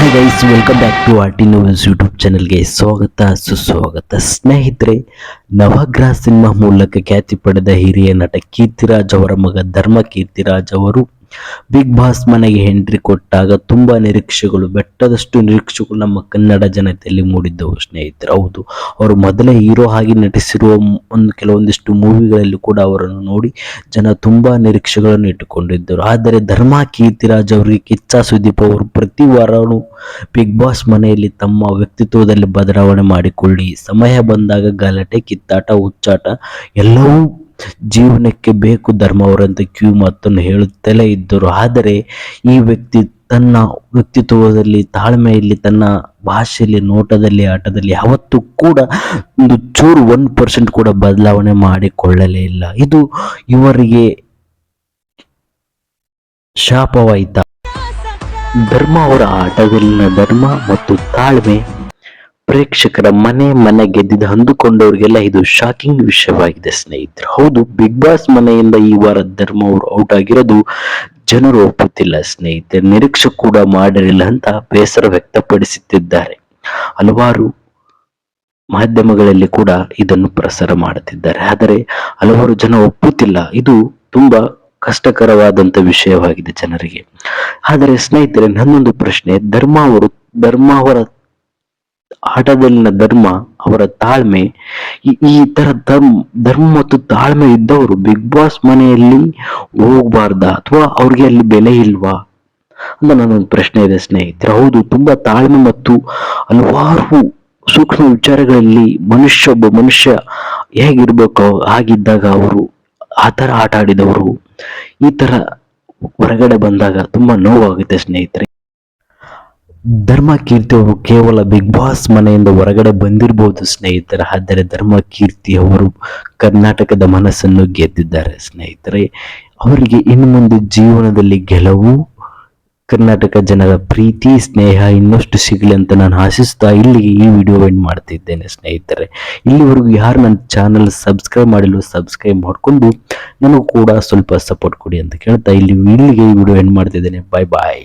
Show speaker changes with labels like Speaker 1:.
Speaker 1: Hi guys welcome back to R T news YouTube ಚಾನಲ್ಗೆ ಸ್ವಾಗತ, ಸುಸ್ವಾಗತ. ಸ್ನೇಹಿತರೆ, ನವಗ್ರಹ ಸಿನಿಮಾ ಮೂಲಕ ಖ್ಯಾತಿ ಪಡೆದ ಹಿರಿಯ ನಟ ಕೀರ್ತಿರಾಜ್ ಅವರ ಮಗ ಧರ್ಮ ಕೀರ್ತಿರಾಜ್ ಅವರು ಬಿಗ್ ಬಾಸ್ ಮನೆಗೆ ಎಂಟ್ರಿ ಕೊಟ್ಟಾಗ ತುಂಬ ನಿರೀಕ್ಷೆಗಳು, ಬೆಟ್ಟದಷ್ಟು ನಿರೀಕ್ಷೆಗಳು ನಮ್ಮ ಕನ್ನಡ ಜನತೆಯಲ್ಲಿ ಮೂಡಿದ್ದವು ಸ್ನೇಹಿತರು. ಹೌದು, ಅವರು ಮೊದಲೇ ಹೀರೋ ಆಗಿ ನಟಿಸಿರುವ ಒಂದು ಕೆಲವೊಂದಿಷ್ಟು ಮೂವಿಗಳಲ್ಲಿ ಕೂಡ ಅವರನ್ನು ನೋಡಿ ಜನ ತುಂಬ ನಿರೀಕ್ಷೆಗಳನ್ನು ಇಟ್ಟುಕೊಂಡಿದ್ದರು. ಆದರೆ ಧರ್ಮ ಕೀರ್ತಿರಾಜ್ ಅವರಿಗೆ ಕಿಚ್ಚ ಸುದೀಪ್ ಅವರು ಪ್ರತಿ ವಾರವೂ ಬಿಗ್ ಬಾಸ್ ಮನೆಯಲ್ಲಿ ತಮ್ಮ ವ್ಯಕ್ತಿತ್ವದಲ್ಲಿ ಬದಲಾವಣೆ ಮಾಡಿಕೊಳ್ಳಿ. ಸಮಯ ಬಂದಾಗ ಗಲಾಟೆ, ಕಿತ್ತಾಟ, ಹುಚ್ಚಾಟ ಎಲ್ಲವೂ ಜೀವನಕ್ಕೆ ಬೇಕು ಧರ್ಮ ಅವರಂತ ಕ್ಯೂ ಮಾತನ್ನು ಹೇಳುತ್ತಲೇ ಇದ್ದರು. ಆದರೆ ಈ ವ್ಯಕ್ತಿ ತನ್ನ ವ್ಯಕ್ತಿತ್ವದಲ್ಲಿ, ತಾಳ್ಮೆಯಲ್ಲಿ, ತನ್ನ ಭಾಷೆಯಲ್ಲಿ, ನೋಟದಲ್ಲಿ, ಆಟದಲ್ಲಿ ಯಾವತ್ತು ಕೂಡ ಒಂದು ಚೂರು ಒನ್ ಪರ್ಸೆಂಟ್ ಕೂಡ ಬದಲಾವಣೆ ಮಾಡಿಕೊಳ್ಳಲೇ ಇಲ್ಲ. ಇದು ಇವರಿಗೆ ಶಾಪವಾಯಿತ. ಧರ್ಮ ಅವರ ಆಟದಲ್ಲಿನ ಧರ್ಮ ಮತ್ತು ತಾಳ್ಮೆ ಪ್ರೇಕ್ಷಕರ ಮನೆ ಮನೆ ಗೆದ್ದಿದ ಅಂದುಕೊಂಡವರಿಗೆಲ್ಲ ಇದು ಶಾಕಿಂಗ್ ವಿಷಯವಾಗಿದೆ ಸ್ನೇಹಿತರು. ಹೌದು ಬಿಗ್ ಬಾಸ್ ಮನೆಯಿಂದ ಈ ವಾರ ಧರ್ಮ ಅವರು ಔಟ್ ಆಗಿರೋದು ಜನರು ಒಪ್ಪುತ್ತಿಲ್ಲ ಸ್ನೇಹಿತರೆ. ನಿರೀಕ್ಷೆ ಕೂಡ ಮಾಡಿರಲಿಲ್ಲ ಅಂತ ಬೇಸರ ವ್ಯಕ್ತಪಡಿಸುತ್ತಿದ್ದಾರೆ. ಹಲವಾರು ಮಾಧ್ಯಮಗಳಲ್ಲಿ ಕೂಡ ಇದನ್ನು ಪ್ರಸಾರ ಮಾಡುತ್ತಿದ್ದಾರೆ. ಆದರೆ ಹಲವಾರು ಜನ ಒಪ್ಪುತ್ತಿಲ್ಲ. ಇದು ತುಂಬಾ ಕಷ್ಟಕರವಾದಂತ ವಿಷಯವಾಗಿದೆ ಜನರಿಗೆ. ಆದರೆ ಸ್ನೇಹಿತರೆ, ನನ್ನೊಂದು ಪ್ರಶ್ನೆ, ಧರ್ಮ ಅವರು, ಧರ್ಮ ಅವರ ಆಟದಲ್ಲಿನ ಧರ್ಮ, ಅವರ ತಾಳ್ಮೆ, ಈ- ತರ ಧರ್ಮ ಧರ್ಮ ಮತ್ತು ತಾಳ್ಮೆ ಇದ್ದವರು ಬಿಗ್ ಬಾಸ್ ಮನೆಯಲ್ಲಿ ಹೋಗ್ಬಾರ್ದ ಅಥವಾ ಅವ್ರಿಗೆ ಅಲ್ಲಿ ಬೆಲೆ ಇಲ್ವಾ? ಅಂತ ನನ್ನೊಂದು ಪ್ರಶ್ನೆ ಇದೆ ಸ್ನೇಹಿತರೆ. ಹೌದು, ತುಂಬಾ ತಾಳ್ಮೆ ಮತ್ತು ಹಲವಾರು ಸೂಕ್ಷ್ಮ ವಿಚಾರಗಳಲ್ಲಿ ಮನುಷ್ಯ ಒಬ್ಬ ಮನುಷ್ಯ ಹೇಗಿರ್ಬೇಕು ಹಾಗಿದ್ದಾಗ ಅವರು ಆ ಥರ ಆಟ ಆಡಿದವರು ಈ ಥರ ಹೊರಗಡೆ ಬಂದಾಗ ತುಂಬಾ ನೋವಾಗುತ್ತೆ ಸ್ನೇಹಿತರೆ. ಧರ್ಮ ಕೀರ್ತಿ ಅವರು ಕೇವಲ ಬಿಗ್ ಬಾಸ್ ಮನೆಯಿಂದ ಹೊರಗಡೆ ಬಂದಿರಬಹುದು ಸ್ನೇಹಿತರೆ, ಆದರೆ ಧರ್ಮ ಕೀರ್ತಿ ಅವರು ಕರ್ನಾಟಕದ ಮನಸ್ಸನ್ನು ಗೆದ್ದಿದ್ದಾರೆ ಸ್ನೇಹಿತರೆ. ಅವರಿಗೆ ಇನ್ನು ಮುಂದೆ ಜೀವನದಲ್ಲಿ ಗೆಲುವು, ಕರ್ನಾಟಕ ಜನರ ಪ್ರೀತಿ, ಸ್ನೇಹ ಇನ್ನಷ್ಟು ಸಿಗಲಿ ಅಂತ ನಾನು ಆಶಿಸ್ತಾ ಇಲ್ಲಿಗೆ ಈ ವಿಡಿಯೋ ಎಂಡ್ ಮಾಡ್ತಿದ್ದೇನೆ ಸ್ನೇಹಿತರೆ. ಇಲ್ಲಿವರೆಗೂ ಯಾರು ನನ್ನ ಚಾನಲ್ ಸಬ್ಸ್ಕ್ರೈಬ್ ಮಾಡಿಲ್ಲ ಸಬ್ಸ್ಕ್ರೈಬ್ ಮಾಡಿಕೊಂಡು ನನಗೂ ಕೂಡ ಸ್ವಲ್ಪ ಸಪೋರ್ಟ್ ಕೊಡಿ ಅಂತ ಕೇಳ್ತಾ ಇಲ್ಲಿ ಇಲ್ಲಿಗೆ ಈ ವಿಡಿಯೋ ಎಂಡ್ ಮಾಡ್ತಿದ್ದೇನೆ. ಬಾಯ್ ಬಾಯ್